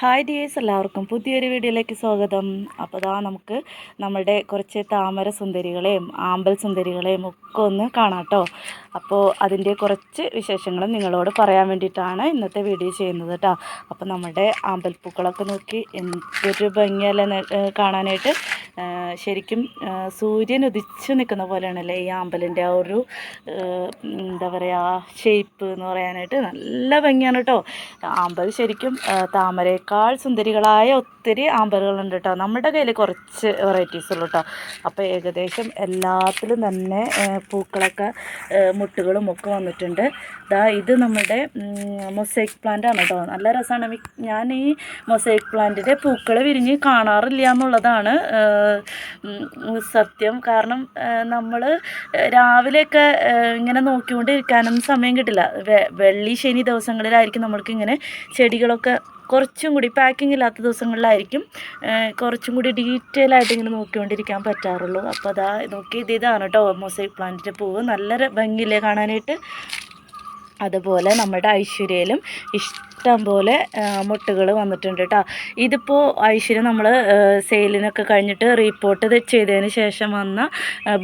Hi dears എല്ലാവർക്കും പുതിയൊരു വീഡിയോയിലേക്ക് സ്വാഗതം. അപ്പോൾ ദാ നമുക്ക് നമ്മുടെ കുറച്ച് താമര സുന്ദരികളെയും ആമ്പൽ സുന്ദരികളെയും ഒക്കെ ഒന്ന് കാണാം കേട്ടോ. അപ്പോൾ അതിന്റെ കുറച്ച് വിശേഷങ്ങൾ നിങ്ങളോട് പറയാൻ വേണ്ടിയിട്ടാണ് ഇന്നത്തെ വീഡിയോ ചെയ്യുന്നത് കേട്ടോ. അപ്പോൾ നമ്മുടെ ആമ്പൽപ്പൂക്കളൊക്കെ നോക്കി എന്തൊരു ഭംഗിയല്ലേ കാണാനായിട്ട്. ശരിക്കും സൂര്യൻ ഉദിച്ച് നിൽക്കുന്ന പോലെയാണല്ലേ ഈ ആമ്പലിന്റെ ആ ഒരു എന്താ പറയുക ഷേപ്പ് എന്ന് പറയാനായിട്ട് നല്ല ഭംഗിയാണ് കേട്ടോ. ആമ്പൽ ശരിക്കും താമരേക്കാൾ സുന്ദരികളായ ഒത്തിരി ആമ്പലുകളുണ്ട് കേട്ടോ. നമ്മുടെ കയ്യിൽ കുറച്ച് വെറൈറ്റീസ് ഉള്ളൂ കേട്ടോ. അപ്പോൾ ഏകദേശം എല്ലാത്തിലും തന്നെ പൂക്കളൊക്കെ മുട്ടുകളും ഒക്കെ വന്നിട്ടുണ്ട്. ദാ ഇത് നമ്മുടെ മൊസൈക്ക് പ്ലാന്റ് ആണ് കേട്ടോ. നല്ല രസമാണ് ഞാൻ ഈ മൊസൈക്ക് പ്ലാന്റിന്റെ പൂക്കൾ വിരിഞ്ഞ് കാണാറില്ല എന്നുള്ളതാണ് സത്യം. കാരണം നമ്മൾ രാവിലെയൊക്കെ ഇങ്ങനെ നോക്കിക്കൊണ്ടിരിക്കാനൊന്നും സമയം കിട്ടില്ല. വെള്ളി ശനി ദിവസങ്ങളിലായിരിക്കും നമ്മൾക്ക് ഇങ്ങനെ ചെടികളൊക്കെ കുറച്ചും കൂടി പാക്കിംഗ് ഇല്ലാത്ത ദിവസങ്ങളിലായിരിക്കും കുറച്ചും കൂടി ഡീറ്റെയിൽ ആയിട്ട് ഇങ്ങനെ നോക്കിക്കൊണ്ടിരിക്കാൻ പറ്റാറുള്ളൂ. അപ്പോൾ അതാ നോക്കി ഇത് ഇതാണ് കേട്ടോ മൊസൈക്ക് പ്ലാന്റിന്റെ പൂവ്. നല്ല ര- ഭംഗിയില്ലേ കാണാനായിട്ട്? അതുപോലെ നമ്മുടെ ഐശ്വര്യയിലും ഇഷ്ടം പോലെ മുട്ടുകൾ വന്നിട്ടുണ്ട് കേട്ടോ ഇതിപ്പോൾ ഐശ്വര്യം നമ്മൾ സെയിലിനൊക്കെ കഴിഞ്ഞിട്ട് റിപ്പോർട്ട് ചെയ്തതിന് ശേഷം വന്ന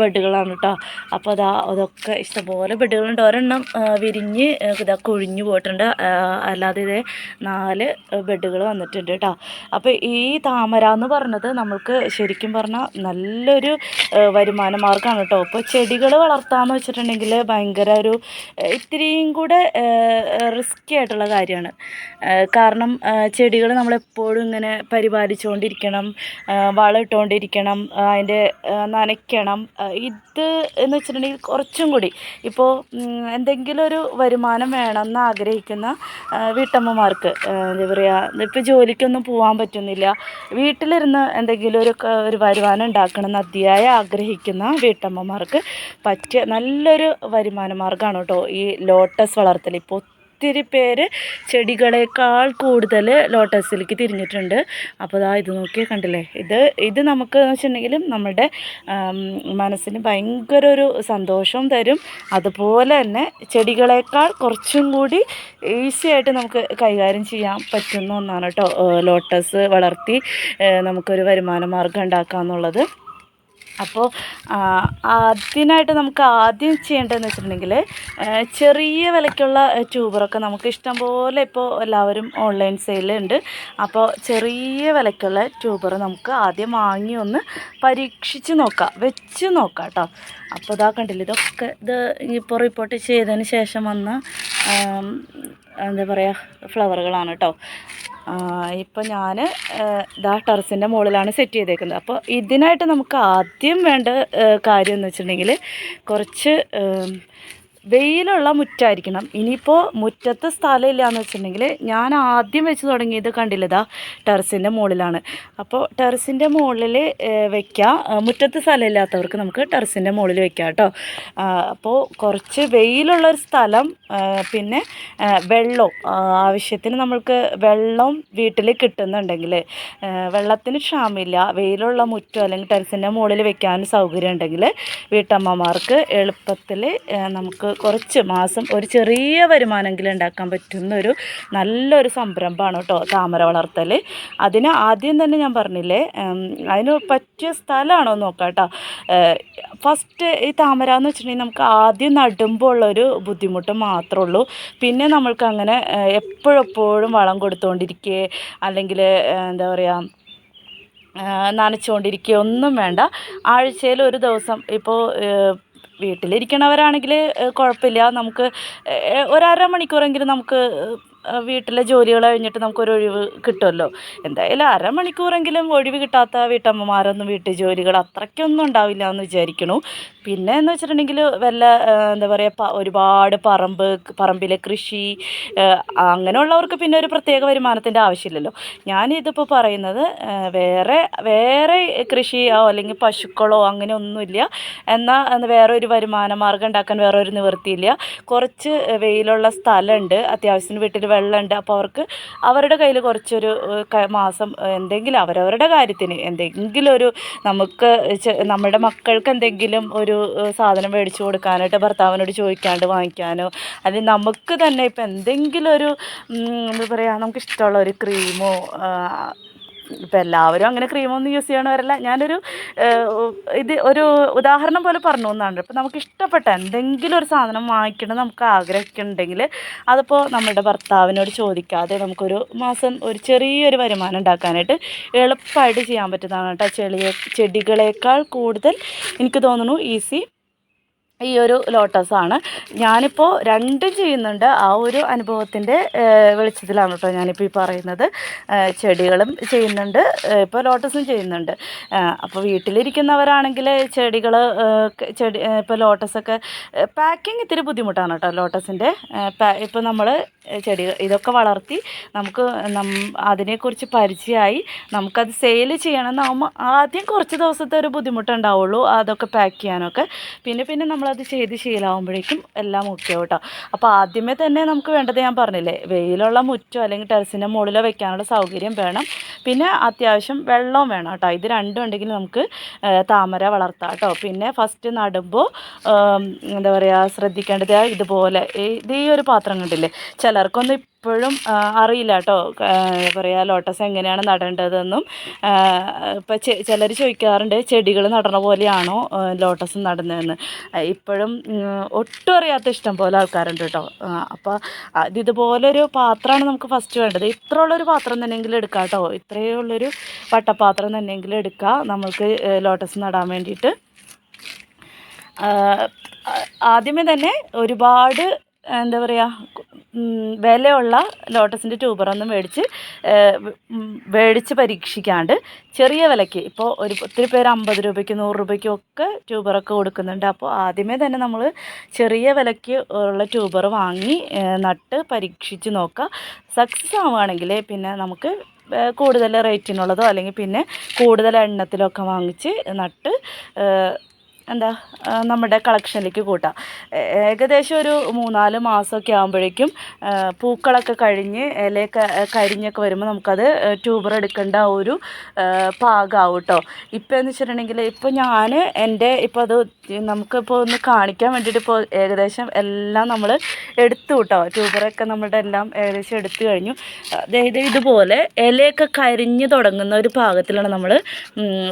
ബെഡുകളാണ് കേട്ടോ അപ്പോൾ അതാ അതൊക്കെ ഇഷ്ടംപോലെ ബെഡുകളുണ്ട്. ഒരെണ്ണം വിരിഞ്ഞ് ഇതാ കൊഴിഞ്ഞു പോയിട്ടുണ്ട്. അല്ലാതെ ഇതേ നാല് ബെഡുകൾ വന്നിട്ടുണ്ട് കേട്ടോ അപ്പോൾ ഈ താമര എന്ന് പറഞ്ഞത് നമ്മൾക്ക് ശരിക്കും പറഞ്ഞാൽ നല്ലൊരു വരുമാന മാർഗമാണ് കേട്ടോ ഇപ്പോൾ ചെടികൾ വളർത്താമെന്ന് വെച്ചിട്ടുണ്ടെങ്കിൽ ഭയങ്കര ഒരു ഇത്തിരിയും കൂടെ റിസ്ക്കി ആയിട്ടുള്ള കാര്യമാണ് കാരണം ചെടികൾ നമ്മളെപ്പോഴും ഇങ്ങനെ പരിപാലിച്ചുകൊണ്ടിരിക്കണം വളം ഇട്ടുകൊണ്ടിരിക്കണം അതിന്റെ നനയ്ക്കണം. ഇത് എന്ന് വെച്ചിട്ടുണ്ടെങ്കിൽ കുറച്ചും കൂടി. ഇപ്പോൾ എന്തെങ്കിലും ഒരു വരുമാനം വേണമെന്ന് ആഗ്രഹിക്കുന്ന വീട്ടമ്മമാർക്ക് എന്താ പറയുക ഇപ്പോൾ ജോലിക്കൊന്നും പോകാൻ പറ്റുന്നില്ല. വീട്ടിലിരുന്ന് എന്തെങ്കിലും ഒരു ഒരു വരുമാനം ഉണ്ടാക്കണമെന്ന് അതിയായി ആഗ്രഹിക്കുന്ന വീട്ടമ്മമാർക്ക് പറ്റിയ നല്ലൊരു വരുമാന മാർഗമാണ് കേട്ടോ ഈ ലോട്ടസ് വളർത്തൽ. ഇപ്പോൾ ഒത്തിരി പേര് ചെടികളേക്കാൾ കൂടുതൽ ലോട്ടസിലേക്ക് തിരിഞ്ഞിട്ടുണ്ട്. അപ്പോൾ ഇതാ ഇത് നോക്കിയാൽ കണ്ടില്ലേ? ഇത് ഇത് നമുക്ക് എന്ന് വെച്ചിട്ടുണ്ടെങ്കിലും നമ്മുടെ മനസ്സിന് ഭയങ്കര ഒരു സന്തോഷം തരും. അതുപോലെ തന്നെ ചെടികളേക്കാൾ കുറച്ചും കൂടി ഈസി ആയിട്ട് നമുക്ക് കൈകാര്യം ചെയ്യാൻ പറ്റുന്ന ഒന്നാണ് കേട്ടോ ലോട്ടസ് വളർത്തി നമുക്കൊരു വരുമാന മാർഗം ഉണ്ടാക്കുക എന്നുള്ളത് അപ്പോൾ അതിനായിട്ട് നമുക്ക് ആദ്യം ചെയ്യേണ്ടതെന്ന് വെച്ചിട്ടുണ്ടെങ്കിൽ ചെറിയ വിലയ്ക്കുള്ള ട്യൂബറൊക്കെ നമുക്ക് ഇഷ്ടം പോലെ ഇപ്പോൾ എല്ലാവരും ഓൺലൈൻ സെയിലുണ്ട് അപ്പോൾ ചെറിയ വിലയ്ക്കുള്ള ട്യൂബർ നമുക്ക് ആദ്യം വാങ്ങി ഒന്ന് പരീക്ഷിച്ച് നോക്കാം. വെച്ച് നോക്കാം കേട്ടോ അപ്പോൾ ഇതാ കണ്ടില്ല ഇതൊക്കെ ഇത് ഇപ്പോൾ റിപ്പോർട്ട് ചെയ്തതിന് ശേഷം വന്ന എന്താ പറയുക ഫ്ലവറുകളാണ് കേട്ടോ ഇപ്പം ഞാൻ ഇതാ ടെറസിന്റെ മുകളിലാണ് സെറ്റ് ചെയ്തേക്കുന്നത്. അപ്പോൾ ഇതിനായിട്ട് നമുക്ക് ആദ്യം വേണ്ട കാര്യം എന്ന് വെച്ചിട്ടുണ്ടെങ്കിൽ കുറച്ച് വെയിലുള്ള മുറ്റായിരിക്കണം. ഇനിയിപ്പോൾ മുറ്റത്ത് സ്ഥലമില്ല എന്ന് വെച്ചിട്ടുണ്ടെങ്കിൽ ഞാൻ ആദ്യം വെച്ച് തുടങ്ങിയത് കണ്ടില്ലതാ ടെറസിന്റെ മുകളിലാണ് അപ്പോൾ ടെറസിന്റെ മുകളിൽ വെക്കാം. മുറ്റത്ത് മുറ്റത്ത് സ്ഥലമില്ലാത്തവർക്ക് നമുക്ക് ടെറസിന്റെ മുകളിൽ വെക്കാം കേട്ടോ അപ്പോൾ കുറച്ച് വെയിലുള്ളൊരു സ്ഥലം പിന്നെ വെള്ളം ആവശ്യത്തിന് നമ്മൾക്ക് വെള്ളം വീട്ടിൽ കിട്ടുന്നുണ്ടെങ്കിൽ വെള്ളത്തിന് ക്ഷാമില്ല വെയിലുള്ള മുറ്റം അല്ലെങ്കിൽ ടെറസിന്റെ മുകളിൽ വെക്കാൻ സൗകര്യം ഉണ്ടെങ്കിൽ വീട്ടമ്മമാർക്ക് എളുപ്പത്തിൽ നമുക്ക് കുറച്ച് മാസം ഒരു ചെറിയ വരുമാനമെങ്കിലും ഉണ്ടാക്കാൻ പറ്റുന്ന ഒരു നല്ലൊരു സംരംഭമാണ് കേട്ടോ താമര വളർത്തൽ. അതിന് ആദ്യം തന്നെ ഞാൻ പറഞ്ഞില്ലേ അതിന് പറ്റിയ സ്ഥലമാണോ നോക്കാം കേട്ടോ. ഫസ്റ്റ് ഈ താമര എന്ന് വെച്ചിട്ടുണ്ടെങ്കിൽ നമുക്ക് ആദ്യം നടുമ്പോൾ ഉള്ളൊരു ബുദ്ധിമുട്ട് മാത്രമേ ഉള്ളൂ. പിന്നെ നമ്മൾക്ക് അങ്ങനെ എപ്പോഴെപ്പോഴും വളം കൊടുത്തുകൊണ്ടിരിക്കുക അല്ലെങ്കിൽ എന്താ പറയുക നനച്ചുകൊണ്ടിരിക്കുക ഒന്നും വേണ്ട. ആഴ്ചയിൽ ഒരു ദിവസം ഇപ്പോൾ വീട്ടിലിരിക്കണവരാണെങ്കിൽ കുഴപ്പമില്ല. നമുക്ക് ഒരര മണിക്കൂറെങ്കിലും നമുക്ക് വീട്ടിലെ ജോലികൾ കഴിഞ്ഞിട്ട് നമുക്കൊരു ഒഴിവ് കിട്ടുമല്ലോ. എന്തായാലും അരമണിക്കൂറെങ്കിലും ഒഴിവ് കിട്ടാത്ത വീട്ടമ്മമാരൊന്നും വീട്ടു ജോലികൾ അത്രയ്ക്കൊന്നും ഉണ്ടാവില്ല എന്ന് വിചാരിക്കണു. പിന്നെ എന്ന് വെച്ചിട്ടുണ്ടെങ്കിൽ വല്ല എന്താ പറയുക ഒരുപാട് പറമ്പ് പറമ്പിലെ കൃഷി അങ്ങനെയുള്ളവർക്ക് പിന്നെ ഒരു പ്രത്യേക വരുമാനത്തിന്റെ ആവശ്യമില്ലല്ലോ. ഞാനിതിപ്പോൾ പറയുന്നത് വേറെ വേറെ കൃഷിയോ അല്ലെങ്കിൽ പശുക്കളോ അങ്ങനെ ഒന്നുമില്ല എന്നാൽ വേറെ ഒരു വരുമാന മാർഗം ഉണ്ടാക്കാൻ വേറെ ഒരു നിവൃത്തിയില്ല. കുറച്ച് വെയിലുള്ള സ്ഥലമുണ്ട്. അത്യാവശ്യത്തിന് വീട്ടിൽ വെള്ളമുണ്ട്. അപ്പോൾ അവർക്ക് അവരുടെ കയ്യിൽ കുറച്ചൊരു മാസം എന്തെങ്കിലും അവരവരുടെ കാര്യത്തിന് എന്തെങ്കിലും ഒരു നമുക്ക് നമ്മുടെ മക്കൾക്ക് എന്തെങ്കിലും ഒരു സാധനം മേടിച്ചു കൊടുക്കാനായിട്ട് ഭർത്താവിനോട് ചോദിക്കാണ്ട് വാങ്ങിക്കാനോ അല്ലെങ്കിൽ നമുക്ക് തന്നെ ഇപ്പം എന്തെങ്കിലും ഒരു എന്താ പറയുക നമുക്ക് ഇഷ്ടമുള്ള ഒരു ക്രീമോ ഇപ്പം എല്ലാവരും അങ്ങനെ ക്രീമൊന്നും യൂസ് ചെയ്യണവരല്ല. ഞാനൊരു ഇത് ഒരു ഉദാഹരണം പോലെ പറഞ്ഞു എന്നാണ് ഇപ്പം നമുക്ക് ഇഷ്ടപ്പെട്ട എന്തെങ്കിലും ഒരു സാധനം വാങ്ങിക്കണം നമുക്ക് ആഗ്രഹമൊക്കെ ഉണ്ടെങ്കിൽ അതിപ്പോൾ നമ്മുടെ ഭർത്താവിനോട് ചോദിക്കാതെ നമുക്കൊരു മാസം ഒരു ചെറിയൊരു വരുമാനം ഉണ്ടാക്കാനായിട്ട് എളുപ്പമായിട്ട് ചെയ്യാൻ പറ്റുന്നതാണ് കേട്ടോ. ചെളിയെ ചെടികളേക്കാൾ കൂടുതൽ എനിക്ക് തോന്നുന്നു ഈസി ഈ ഒരു ലോട്ടസാണ് ഞാനിപ്പോൾ രണ്ടും ചെയ്യുന്നുണ്ട്. ആ ഒരു അനുഭവത്തിന്റെ വെളിച്ചത്തിലാണ് കേട്ടോ ഞാനിപ്പോൾ ഈ പറയുന്നത്. ചെടികളും ചെയ്യുന്നുണ്ട്. ഇപ്പോൾ ലോട്ടസും ചെയ്യുന്നുണ്ട്. അപ്പോൾ വീട്ടിലിരിക്കുന്നവരാണെങ്കിൽ ചെടികൾ ചെടി ഇപ്പോൾ ലോട്ടസൊക്കെ പാക്കിങ് ഇത്തിരി ബുദ്ധിമുട്ടാണ് കേട്ടോ ലോട്ടസിന്റെ ഇപ്പോൾ നമ്മൾ ചെടി ഇതൊക്കെ വളർത്തി നമുക്ക് അതിനെക്കുറിച്ച് പരിചയമായി നമുക്കത് സെയിൽ ചെയ്യണമെന്നാകുമ്പോൾ ആദ്യം കുറച്ച് ദിവസത്തെ ഒരു ബുദ്ധിമുട്ടുണ്ടാവുള്ളൂ. അതൊക്കെ പാക്ക് ചെയ്യാനൊക്കെ. പിന്നെ പിന്നെ നമ്മളത് ചെയ്ത് ശീലാവുമ്പോഴേക്കും എല്ലാം ഓക്കെ കേട്ടോ അപ്പോൾ ആദ്യമേ തന്നെ നമുക്ക് വേണ്ടത് ഞാൻ പറഞ്ഞില്ലേ വെയിലുള്ള മുറ്റോ അല്ലെങ്കിൽ ടെറസിന്റെ മുകളിലോ വെക്കാനുള്ള സൗകര്യം വേണം. പിന്നെ അത്യാവശ്യം വെള്ളവും വേണം കേട്ടോ. ഇത് രണ്ടും ഉണ്ടെങ്കിൽ നമുക്ക് താമര വളർത്താം കേട്ടോ. പിന്നെ ഫസ്റ്റ് നടുമ്പോൾ എന്താ പറയുക ശ്രദ്ധിക്കേണ്ടത് ഇതുപോലെ ഇത് ഈ ഒരു പാത്രം കണ്ടില്ലേ? ചിലർക്കൊന്നും ഇപ്പോഴും അറിയില്ല കേട്ടോ. പറയുക ലോട്ടസ് എങ്ങനെയാണ് നടേണ്ടതെന്നും. ഇപ്പം ചിലർ ചോദിക്കാറുണ്ട് ചെടികൾ നടണ പോലെയാണോ ലോട്ടസ് നടുന്നതെന്ന്. ഇപ്പോഴും ഒട്ടും അറിയാത്ത ഇഷ്ടം പോലെ ആൾക്കാരുണ്ട് കേട്ടോ. അപ്പോൾ ഇതുപോലൊരു പാത്രമാണ് നമുക്ക് ഫസ്റ്റ് വേണ്ടത്. ഇത്ര ഉള്ളൊരു പാത്രം തന്നെയെങ്കിലും എടുക്കാം കേട്ടോ. ഇത്രയേ ഉള്ളൊരു വട്ടപ്പാത്രം തന്നെയെങ്കിലും എടുക്കുക നമുക്ക് ലോട്ടസ് നടാൻ വേണ്ടിയിട്ട്. ആദ്യമേ തന്നെ ഒരുപാട് എന്താ പറയുക വിലയുള്ള ലോട്ടസിന്റെ ട്യൂബറൊന്നും മേടിച്ച് മേടിച്ച് പരീക്ഷിക്കാണ്ട് ചെറിയ വിലയ്ക്ക്. ഇപ്പോൾ ഒരു ഒത്തിരി പേര് അമ്പത് രൂപയ്ക്ക് നൂറ് രൂപയ്ക്കും ഒക്കെ ട്യൂബറൊക്കെ കൊടുക്കുന്നുണ്ട്. അപ്പോൾ ആദ്യമേ തന്നെ നമ്മൾ ചെറിയ വിലയ്ക്ക് ഉള്ള ട്യൂബർ വാങ്ങി നട്ട് പരീക്ഷിച്ച് നോക്കുക സക്സസ് ആവുകയാണെങ്കിൽ പിന്നെ നമുക്ക് കൂടുതൽ റേറ്റിനുള്ളതോ അല്ലെങ്കിൽ പിന്നെ കൂടുതൽ എണ്ണത്തിലൊക്കെ വാങ്ങിച്ച് നട്ട് എന്താ നമ്മുടെ കളക്ഷനിലേക്ക് കൂട്ടാം. ഏകദേശം ഒരു മൂന്നാൽ മാസമൊക്കെ ആകുമ്പോഴേക്കും പൂക്കളൊക്കെ കഴിഞ്ഞ് ഇലയൊക്കെ കരിഞ്ഞൊക്കെ വരുമ്പോൾ നമുക്കത് ട്യൂബർ എടുക്കേണ്ട ഒരു പാകാവും കേട്ടോ ഇപ്പോൾ എന്ന് വെച്ചിട്ടുണ്ടെങ്കിൽ ഇപ്പോൾ ഞാൻ എന്റെ ഇപ്പോൾ അത് നമുക്കിപ്പോൾ ഒന്ന് കാണിക്കാൻ വേണ്ടിയിട്ട് ഇപ്പോൾ ഏകദേശം എല്ലാം നമ്മൾ എടുത്തു കേട്ടോ ട്യൂബറൊക്കെ നമ്മുടെ എല്ലാം ഏകദേശം എടുത്തു കഴിഞ്ഞു. അതായത് ഇതുപോലെ ഇലയൊക്കെ കരിഞ്ഞ് തുടങ്ങുന്ന ഒരു പാകത്തിലാണ് നമ്മൾ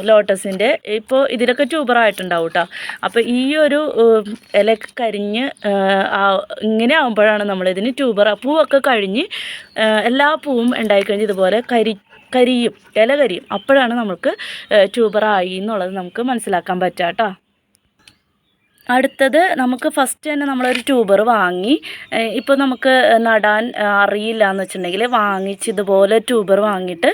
ലോട്ടസിന്റെ ഇപ്പോൾ ഇതിലൊക്കെ ട്യൂബറായിട്ടുണ്ടാവും കേട്ടോ അപ്പോൾ ഈ ഒരു ഇലയൊക്കെ കരിഞ്ഞ് ഇങ്ങനെ ആകുമ്പോഴാണ് നമ്മളിതിന് ട്യൂബർ പൂവൊക്കെ കഴിഞ്ഞ് എല്ലാ പൂവും ഉണ്ടായിക്കഴിഞ്ഞ് ഇതുപോലെ കരി കരിയും ഇല കരിയും അപ്പോഴാണ് നമുക്ക് ട്യൂബറായി എന്നുള്ളത് നമുക്ക് മനസ്സിലാക്കാൻ പറ്റുക കേട്ടോ അടുത്തത് നമുക്ക് ഫസ്റ്റ് തന്നെ നമ്മളൊരു ട്യൂബർ വാങ്ങി ഇപ്പോൾ നമുക്ക് നടാൻ അറിയില്ല എന്ന് വെച്ചിട്ടുണ്ടെങ്കിൽ വാങ്ങിച്ച് ഇതുപോലെ ട്യൂബർ വാങ്ങിയിട്ട്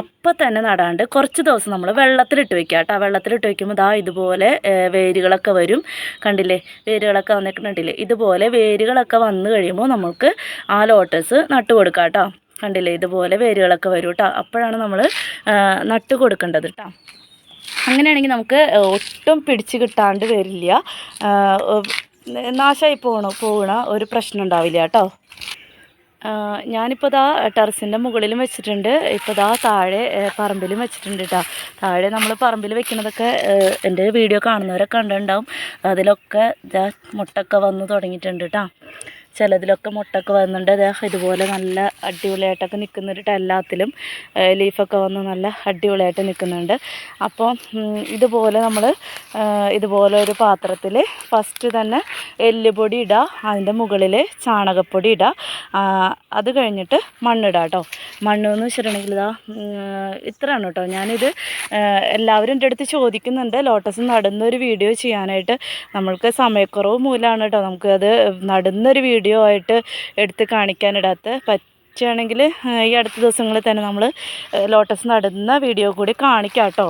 അപ്പം തന്നെ നടാണ്ട് കുറച്ച് ദിവസം നമ്മൾ വെള്ളത്തിലിട്ട് വെക്കുക കേട്ടോ. വെള്ളത്തിലിട്ട് വെക്കുമ്പോൾ ദാ ഇതുപോലെ വേരുകളൊക്കെ വരും. കണ്ടില്ലേ? വേരുകളൊക്കെ വന്നിട്ടുണ്ടില്ലേ ഇതുപോലെ വേരുകളൊക്കെ വന്നു കഴിയുമ്പോൾ നമുക്ക് ആ ലോട്ടസ് നട്ടു കൊടുക്കാം കേട്ടോ. കണ്ടില്ലേ? ഇതുപോലെ വേരുകളൊക്കെ വരും കേട്ടോ. അപ്പോഴാണ് നമ്മൾ നട്ട് കൊടുക്കേണ്ടത് കേട്ടോ. അങ്ങനെയാണെങ്കിൽ നമുക്ക് ഒട്ടും പിടിച്ച് കിട്ടാണ്ട് വരില്ല. നാശമായി പോകണ പോകണ ഒരു പ്രശ്നം ഉണ്ടാവില്ല കേട്ടോ. ഞാനിപ്പോൾ ദാ ടെറസിന്റെ മുകളിലും വെച്ചിട്ടുണ്ട്. ഇപ്പോൾ ദാ താഴെ പറമ്പിലും വെച്ചിട്ടുണ്ട് കേട്ടോ താഴെ നമ്മൾ പറമ്പിൽ വെക്കുന്നതൊക്കെ എന്റെ വീഡിയോ കാണുന്നവരൊക്കെ കണ്ടിട്ടുണ്ടാവും. അതിലൊക്കെ മുട്ടൊക്കെ വന്ന് തുടങ്ങിയിട്ടുണ്ട് കേട്ടോ ചിലതിലൊക്കെ മുട്ടൊക്കെ വന്നിട്ടുണ്ട്. ദാ ഇതുപോലെ നല്ല അടിപൊളിയായിട്ടൊക്കെ നിൽക്കുന്നുണ്ട് ടെല്ലാത്തിലും ലീഫൊക്കെ വന്ന് നല്ല അടിപൊളിയായിട്ട് നിൽക്കുന്നുണ്ട്. അപ്പോൾ ഇതുപോലെ നമ്മൾ ഇതുപോലെ ഒരു പാത്രത്തിൽ ഫസ്റ്റ് തന്നെ എല്ലുപൊടി ഇടുക അതിന്റെ മുകളിൽ ചാണകപ്പൊടി ഇടുക അത് കഴിഞ്ഞിട്ട് മണ്ണിടുക കേട്ടോ മണ്ണ് എന്ന് വെച്ചിട്ടുണ്ടെങ്കിൽ ഇതാ ഇത്രയാണ് കേട്ടോ ഞാനിത് എല്ലാവരും എന്റെ അടുത്ത് ചോദിക്കുന്നുണ്ട്. ലോട്ടസ് നടുന്ന ഒരു വീഡിയോ ചെയ്യാനായിട്ട്. നമ്മൾക്ക് സമയക്കുറവ് മൂലമാണ് കേട്ടോ നമുക്ക് അത് നടുന്നൊരു വീഡിയോ ആയിട്ട് എടുത്ത് കാണിക്കാനിടാത്ത. പറ്റുകയാണെങ്കിൽ ഈ അടുത്ത ദിവസങ്ങളിൽ തന്നെ നമ്മൾ ലോട്ടസ് നടുന്ന വീഡിയോ കൂടി കാണിക്കാം കേട്ടോ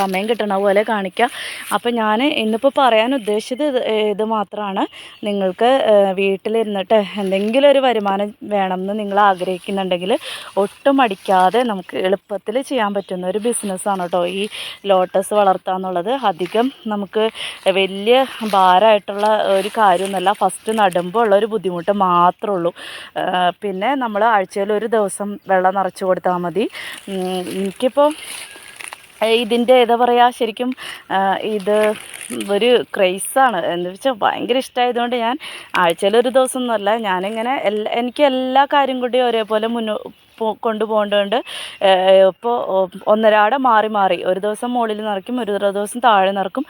സമയം കിട്ടണ പോലെ കാണിക്കാം. അപ്പോൾ ഞാൻ ഇന്നിപ്പോൾ പറയാൻ ഉദ്ദേശിച്ചത് ഇത് മാത്രമാണ് നിങ്ങൾക്ക് വീട്ടിലിരുന്നിട്ട് എന്തെങ്കിലും ഒരു വരുമാനം വേണമെന്ന് നിങ്ങൾ ആഗ്രഹിക്കുന്നുണ്ടെങ്കിൽ ഒട്ടും അടിക്കാതെ നമുക്ക് എളുപ്പത്തിൽ ചെയ്യാൻ പറ്റുന്ന ഒരു ബിസിനസ്സാണ് കേട്ടോ ഈ ലോട്ടസ് വളർത്തുക എന്നുള്ളത് അധികം നമുക്ക് വലിയ ഭാരമായിട്ടുള്ള ഒരു കാര്യമൊന്നുമല്ല. ഫസ്റ്റ് നടുമ്പോൾ ഉള്ള ഒരു ബുദ്ധിമുട്ട് മാത്രമേ ഉള്ളൂ പിന്നെ നമ്മൾ ആഴ്ചയിൽ ഒരു ദിവസം വെള്ളം നിറച്ച് കൊടുത്താൽ മതി. എനിക്കിപ്പോൾ ഇതിന്റെ എന്താ പറയുക ശരിക്കും ഇത് ഒരു ക്രൈസാണ്. എന്ന് വെച്ചാൽ ഭയങ്കര ഇഷ്ടമായതുകൊണ്ട് ഞാൻ ആഴ്ചയിൽ ഒരു ദിവസം എന്നല്ല ഞാനിങ്ങനെ എല്ലാ എനിക്ക് എല്ലാ കാര്യം കൂടി ഒരേപോലെ മുന്നോ കൊണ്ടുപോകേണ്ടതുകൊണ്ട് ഇപ്പോൾ ഒന്നരാടെ മാറി മാറി. ഒരു ദിവസം മുകളിൽ നിറയ്ക്കും ഒരു ദിവസം താഴെ നിറക്കും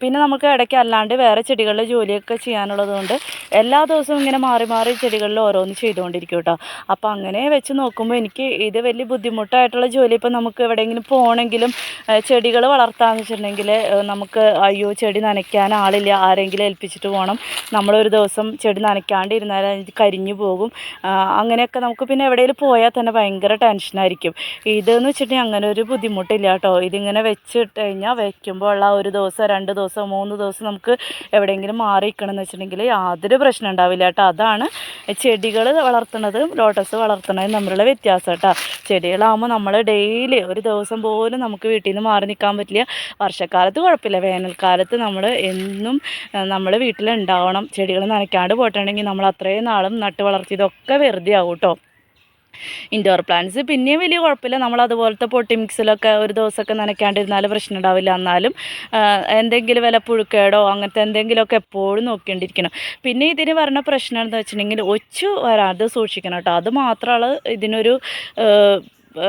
പിന്നെ നമുക്ക് ഇടയ്ക്ക് അല്ലാണ്ട് വേറെ ചെടികളിലെ ജോലിയൊക്കെ ചെയ്യാനുള്ളതുകൊണ്ട് എല്ലാ ദിവസവും ഇങ്ങനെ മാറി മാറി ചെടികളിൽ ഓരോന്ന് ചെയ്തുകൊണ്ടിരിക്കും കേട്ടോ. അപ്പോൾ അങ്ങനെ വെച്ച് നോക്കുമ്പോൾ എനിക്ക് ഇത് വലിയ ബുദ്ധിമുട്ടായിട്ടുള്ള ജോലി. ഇപ്പോൾ നമുക്ക് എവിടെയെങ്കിലും പോകണമെങ്കിലും ചെടികൾ വളർത്താമെന്ന് വെച്ചിട്ടുണ്ടെങ്കിൽ നമുക്ക് അയ്യോ ചെടി നനയ്ക്കാൻ ആളില്ല. ആരെങ്കിലും ഏൽപ്പിച്ചിട്ട് പോകണം. നമ്മളൊരു ദിവസം ചെടി നനയ്ക്കാണ്ടിരുന്നാൽ കരിഞ്ഞു പോകും. അങ്ങനെയൊക്കെ നമുക്ക് പിന്നെ എവിടെയെങ്കിലും പോയാൽ ഭയങ്കര ടെൻഷനായിരിക്കും ഇതെന്ന് വെച്ചിട്ടുണ്ടെങ്കിൽ അങ്ങനെ ഒരു ബുദ്ധിമുട്ടില്ല കേട്ടോ. ഇതിങ്ങനെ വെച്ചിട്ട് കഴിഞ്ഞാൽ വയ്ക്കുമ്പോൾ ഉള്ള ഒരു ദിവസം രണ്ട് ദിവസം മൂന്ന് ദിവസം നമുക്ക് എവിടെയെങ്കിലും മാറി നിൽക്കണമെന്ന് വെച്ചിട്ടുണ്ടെങ്കിൽ യാതൊരു പ്രശ്നം ഉണ്ടാവില്ല കേട്ടോ. അതാണ് ചെടികൾ വളർത്തുന്നതും ലോട്ടസ് വളർത്തുന്നതും തമ്മിലുള്ള വ്യത്യാസം കേട്ടോ. ചെടികളാകുമ്പോൾ നമ്മൾ ഡെയിലി ഒരു ദിവസം പോലും നമുക്ക് വീട്ടിൽ നിന്ന് മാറി നിൽക്കാൻ പറ്റില്ല. വർഷക്കാലത്ത് കുഴപ്പമില്ല. വേനൽക്കാലത്ത് നമ്മൾ എന്നും നമ്മൾ വീട്ടിലുണ്ടാവണം. ചെടികൾ നനയ്ക്കാണ്ട് പോയിട്ടുണ്ടെങ്കിൽ നമ്മൾ അത്രയും നാളും നട്ട് വളർത്തിയതൊക്കെ വെറുതെ ആവും കേട്ടോ. ഇൻഡോർ പ്ലാന്റ്സ് പിന്നെയും വലിയ കുഴപ്പമില്ല. നമ്മൾ അതുപോലത്തെ പൊട്ടി മിക്സിലൊക്കെ ഒരു ദിവസമൊക്കെ നനയ്ക്കാണ്ടിരുന്നാൽ പ്രശ്നം ഉണ്ടാവില്ല എന്നാലും എന്തെങ്കിലും വില പുഴുക്കേടോ അങ്ങനത്തെ എന്തെങ്കിലുമൊക്കെ എപ്പോഴും നോക്കിക്കൊണ്ടിരിക്കണം. പിന്നെ ഇതിന് വരണ പ്രശ്നം എന്താ വെച്ചിട്ടുണ്ടെങ്കിൽ ഒച്ചു വരാതെ സൂക്ഷിക്കണം കേട്ടോ. അത് മാത്രമാണ് ഇതിനൊരു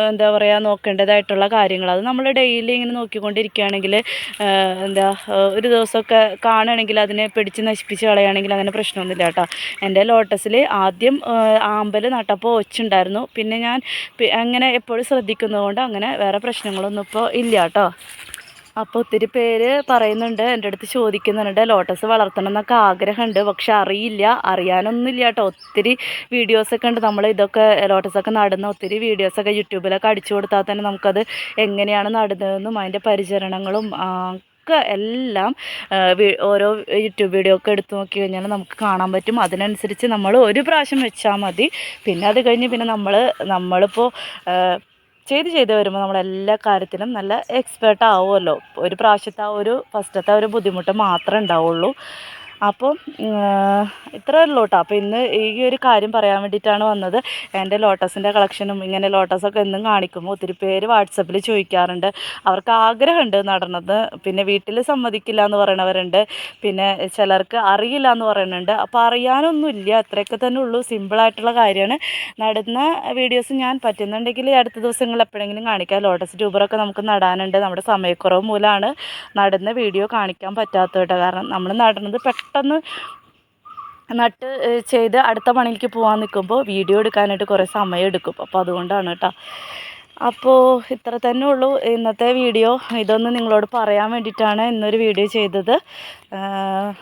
എന്താ പറയുക നോക്കേണ്ടതായിട്ടുള്ള കാര്യങ്ങൾ. അത് നമ്മൾ ഡെയിലി ഇങ്ങനെ നോക്കിക്കൊണ്ടിരിക്കുകയാണെങ്കിൽ എന്താ ഒരു ദിവസമൊക്കെ കാണുകയാണെങ്കിൽ അതിനെ പിടിച്ച് നശിപ്പിച്ച് കളയുകയാണെങ്കിൽ അങ്ങനെ പ്രശ്നമൊന്നുമില്ല കേട്ടോ. എന്റെ ലോട്ടസിൽ ആദ്യം ആമ്പൽ നട്ടപ്പോൾ ഒച്ചുണ്ടായിരുന്നു. പിന്നെ ഞാൻ അങ്ങനെ എപ്പോഴും ശ്രദ്ധിക്കുന്നതുകൊണ്ട് അങ്ങനെ വേറെ പ്രശ്നങ്ങളൊന്നും ഇപ്പോൾ ഇല്ല കേട്ടോ. അപ്പോൾ ഒത്തിരി പേര് പറയുന്നുണ്ട് എന്റെ അടുത്ത് ചോദിക്കുന്നുണ്ട് ലോട്ടസ് വളർത്തണം എന്നൊക്കെ ആഗ്രഹമുണ്ട് പക്ഷെ അറിയില്ല അറിയാനൊന്നുമില്ല കേട്ടോ. ഒത്തിരി വീഡിയോസൊക്കെ ഉണ്ട്. നമ്മൾ ഇതൊക്കെ ലോട്ടസൊക്കെ നടുന്ന ഒത്തിരി വീഡിയോസൊക്കെ യൂട്യൂബിലൊക്കെ അടിച്ചു കൊടുത്താൽ തന്നെ നമുക്കത് എങ്ങനെയാണ് നടുന്നതെന്നും അതിന്റെ പരിചരണങ്ങളും ഒക്കെ എല്ലാം ഓരോ യൂട്യൂബ് വീഡിയോ ഒക്കെ എടുത്തു നോക്കി കഴിഞ്ഞാൽ നമുക്ക് കാണാൻ പറ്റും. അതിനനുസരിച്ച് നമ്മൾ ഒരു പ്രാവശ്യം വെച്ചാൽ മതി. പിന്നെ അത് കഴിഞ്ഞ് പിന്നെ നമ്മൾ നമ്മളിപ്പോൾ ചെയ്ത് ചെയ്ത് വരുമ്പോൾ നമ്മൾ എല്ലാ കാര്യത്തിലും നല്ല എക്സ്പേർട്ട് ആവുമല്ലോ. ഒരു പ്രാവശ്യത്തെ ആ ഒരു ഫസ്റ്റത്തെ ഒരു ബുദ്ധിമുട്ട് മാത്രമേ ഉണ്ടാവുള്ളൂ. അപ്പം ഇത്രയേ ഉള്ളൂ കേട്ടോ അപ്പോൾ ഇന്ന് ഈ ഒരു കാര്യം പറയാൻ വേണ്ടിയിട്ടാണ് വന്നത്. എന്റെ ലോട്ടസിന്റെ കളക്ഷനും ഇങ്ങനെ ലോട്ടസൊക്കെ എന്നും കാണിക്കുമ്പോൾ ഒത്തിരി പേര് വാട്സപ്പിൽ ചോദിക്കാറുണ്ട്. അവർക്ക് ആഗ്രഹമുണ്ട് നടന്നത്. പിന്നെ വീട്ടിൽ സമ്മതിക്കില്ല എന്ന് പറയണവരുണ്ട്. പിന്നെ ചിലർക്ക് അറിയില്ല എന്ന് പറയുന്നുണ്ട്. അപ്പോൾ അറിയാനൊന്നുമില്ല അത്രയൊക്കെ തന്നെ ഉള്ളൂ. സിമ്പിളായിട്ടുള്ള കാര്യമാണ്. നടുന്ന വീഡിയോസ് ഞാൻ പറ്റുന്നുണ്ടെങ്കിൽ അടുത്ത ദിവസങ്ങളിൽ എപ്പോഴെങ്കിലും കാണിക്കാം. ലോട്ടസ് ട്യൂബറൊക്കെ നമുക്ക് നടാനുണ്ട്. നമ്മുടെ സമയക്കുറവ് മൂലമാണ് നടുന്ന വീഡിയോ കാണിക്കാൻ പറ്റാത്തത് കേട്ടോ. കാരണം നമ്മൾ നടുന്നത് പെട്ടെന്ന് നട്ട് ഏഹ് ചെയ്ത് അടുത്ത പണിക്ക് പോകാൻ നിൽക്കുമ്പോൾ വീഡിയോ എടുക്കാനായിട്ട് കുറേ സമയം എടുക്കും. അപ്പോൾ അതുകൊണ്ടാണ് കേട്ടോ. അപ്പോൾ ഇത്ര തന്നെ ഉള്ളൂ. ഇന്നത്തെ വീഡിയോ ഇതൊന്ന് നിങ്ങളോട് പറയാൻ വേണ്ടിയിട്ടാണ് ഇന്നൊരു വീഡിയോ ചെയ്തത്.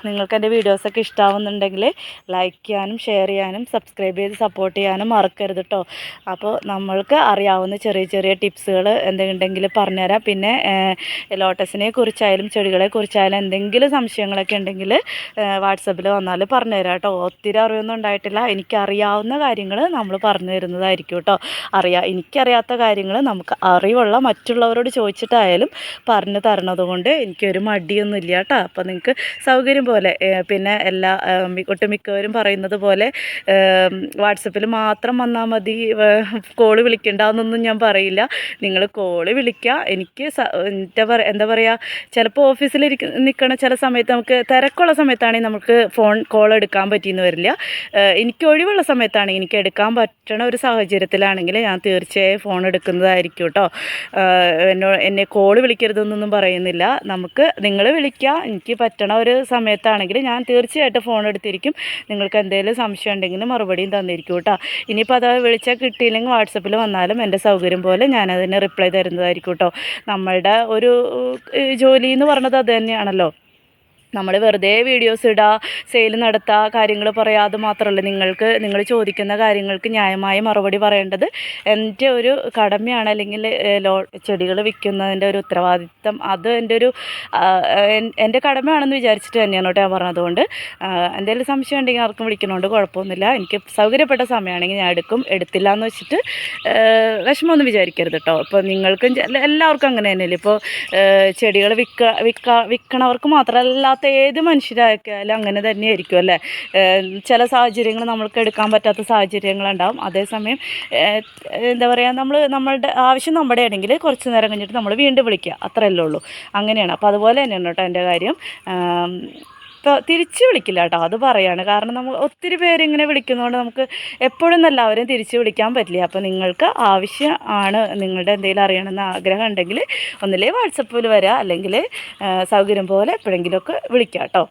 നിങ്ങൾക്ക് എന്റെ വീഡിയോസൊക്കെ ഇഷ്ടമാവുന്നുണ്ടെങ്കിൽ ലൈക്ക് ചെയ്യാനും ഷെയർ ചെയ്യാനും സബ്സ്ക്രൈബ് ചെയ്ത് സപ്പോർട്ട് ചെയ്യാനും മറക്കരുത് കേട്ടോ അപ്പോൾ നമ്മൾക്ക് അറിയാവുന്ന ചെറിയ ചെറിയ ടിപ്സുകൾ എന്തെങ്കിലും പറഞ്ഞുതരാം. പിന്നെ ലോട്ടസിനെ കുറിച്ചായാലും ചെടികളെ കുറിച്ചായാലും എന്തെങ്കിലും സംശയങ്ങളൊക്കെ ഉണ്ടെങ്കിൽ വാട്സപ്പിൽ വന്നാൽ പറഞ്ഞുതരാം കേട്ടോ ഒത്തിരി അറിവൊന്നും ഉണ്ടായിട്ടില്ല. എനിക്കറിയാവുന്ന കാര്യങ്ങൾ നമ്മൾ പറഞ്ഞു തരുന്നതായിരിക്കും കേട്ടോ അറിയാം എനിക്കറിയാത്ത കാര്യങ്ങൾ നമുക്ക് അറിവുള്ള മറ്റുള്ളവരോട് ചോദിച്ചിട്ടായാലും പറഞ്ഞു തരണത് കൊണ്ട് എനിക്കൊരു മടിയൊന്നും ഇല്ല കേട്ടോ. അപ്പോൾ നിങ്ങൾക്ക് സൗകര്യം പോലെ പിന്നെ എല്ലാ ഒട്ടുമിക്കവരും പറയുന്നത് പോലെ വാട്സപ്പിൽ മാത്രം വന്നാൽ മതി കോൾ വിളിക്കണ്ടെന്നൊന്നും ഞാൻ പറയില്ല. നിങ്ങൾ കോൾ വിളിക്കുക എനിക്ക് എന്താ പറയുക എന്താ പറയുക ചിലപ്പോൾ ഓഫീസിൽ നിൽക്കണ ചില സമയത്ത് നമുക്ക് തിരക്കുള്ള സമയത്താണെങ്കിൽ നമുക്ക് ഫോൺ കോൾ എടുക്കാൻ പറ്റിയെന്ന് വരില്ല. എനിക്ക് ഒഴിവുള്ള സമയത്താണെങ്കിൽ എനിക്ക് എടുക്കാൻ പറ്റണ ഒരു സാഹചര്യത്തിലാണെങ്കിൽ ഞാൻ തീർച്ചയായും ഫോൺ എടുക്കുന്നതായിരിക്കും കേട്ടോ. എന്നോ എന്നെ കോൾ വിളിക്കരുതെന്നൊന്നും പറയുന്നില്ല. നമുക്ക് നിങ്ങൾ വിളിക്കുക എനിക്ക് പറ്റണ ഒരു സമയത്താണെങ്കിൽ ഞാൻ തീർച്ചയായിട്ടും ഫോൺ എടുത്തിരിക്കും. നിങ്ങൾക്ക് എന്തെങ്കിലും സംശയം ഉണ്ടെങ്കിൽ മറുപടിയും തന്നിരിക്കും കേട്ടോ. ഇനിയിപ്പോൾ അത് വിളിച്ചാൽ കിട്ടിയില്ലെങ്കിൽ വാട്സപ്പിൽ വന്നാലും എന്റെ സൗകര്യം പോലെ ഞാനതിന് റിപ്ലൈ തരുന്നതായിരിക്കും കേട്ടോ. നമ്മളുടെ ഒരു ജോലി എന്ന് പറഞ്ഞത് അത് തന്നെയാണല്ലോ. നമ്മൾ വെറുതെ വീഡിയോസ് ഇടുക സെയിൽ നടത്തുക കാര്യങ്ങൾ പറയുക അത് മാത്രമല്ല. നിങ്ങൾക്ക് നിങ്ങൾ ചോദിക്കുന്ന കാര്യങ്ങൾക്ക് ന്യായമായ മറുപടി പറയേണ്ടത് എന്റെ ഒരു കടമയാണ്. അല്ലെങ്കിൽ ലോ ചെടികൾ വിൽക്കുന്നതിന്റെ ഒരു ഉത്തരവാദിത്തം. അത് എന്റെ ഒരു എന്റെ കടമയാണെന്ന് വിചാരിച്ചിട്ട് തന്നെയാണ് കേട്ടോ ഞാൻ പറഞ്ഞതുകൊണ്ട് എന്തെങ്കിലും സംശയം ഉണ്ടെങ്കിൽ ആർക്കും വിളിക്കണോണ്ട് കുഴപ്പമൊന്നുമില്ല. എനിക്ക് സൗകര്യപ്പെട്ട സമയമാണെങ്കിൽ ഞാൻ എടുക്കും. എടുത്തില്ല എന്ന് വെച്ചിട്ട് വിഷമമൊന്നും വിചാരിക്കരുത് കേട്ടോ. ഇപ്പോൾ നിങ്ങൾക്കും എല്ലാവർക്കും അങ്ങനെ തന്നെയല്ലേ? ഇപ്പോൾ ചെടികൾ വിൽക്ക വിൽക്ക വിൽക്കണവർക്ക് മാത്രമല്ല എടുക്കാത്ത ഏത് മനുഷ്യരായാലും അങ്ങനെ തന്നെയായിരിക്കും അല്ലേ? ചില സാഹചര്യങ്ങൾ നമ്മൾക്ക് എടുക്കാൻ പറ്റാത്ത സാഹചര്യങ്ങളുണ്ടാവും. അതേസമയം എന്താ പറയുക നമ്മൾ നമ്മളുടെ ആവശ്യം നമ്മുടെ ആണെങ്കിൽ കുറച്ച് നേരം കഴിഞ്ഞിട്ട് നമ്മൾ വീണ്ടും വിളിക്കുക. അത്രയല്ലേ ഉള്ളൂ. അങ്ങനെയാണ്. അപ്പോൾ അതുപോലെ തന്നെയാണ് കേട്ടോ എന്റെ കാര്യം. തിരിച്ച് വിളിക്കില്ല കേട്ടോ. അത് പറയാണ്. കാരണം നമ്മൾ ഒത്തിരി പേര് ഇങ്ങനെ വിളിക്കുന്നതുകൊണ്ട് നമുക്ക് എപ്പോഴും എല്ലാവരും തിരിച്ച് വിളിക്കാൻ പറ്റില്ല. അപ്പോൾ നിങ്ങൾക്ക് ആവശ്യമാണ് നിങ്ങളുടെ എന്തെങ്കിലും അറിയണമെന്ന് ആഗ്രഹം ഉണ്ടെങ്കിൽ ഒന്നിലേ വാട്സപ്പിൽ വരിക അല്ലെങ്കിൽ സൗകര്യം പോലെ എപ്പോഴെങ്കിലുമൊക്കെ വിളിക്കാം കേട്ടോ.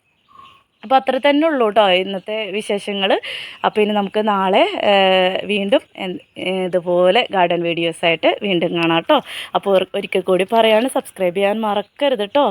അപ്പോൾ അത്ര തന്നെ ഉള്ളൂ കേട്ടോ ഇന്നത്തെ വിശേഷങ്ങൾ അപ്പോൾ ഇനി നമുക്ക് നാളെ വീണ്ടും ഇതുപോലെ ഗാർഡൻ വീഡിയോസായിട്ട് വീണ്ടും കാണാം കേട്ടോ. അപ്പോൾ ഒരിക്കൽ കൂടി പറയാണ് സബ്സ്ക്രൈബ് ചെയ്യാൻ മറക്കരുത് കേട്ടോ.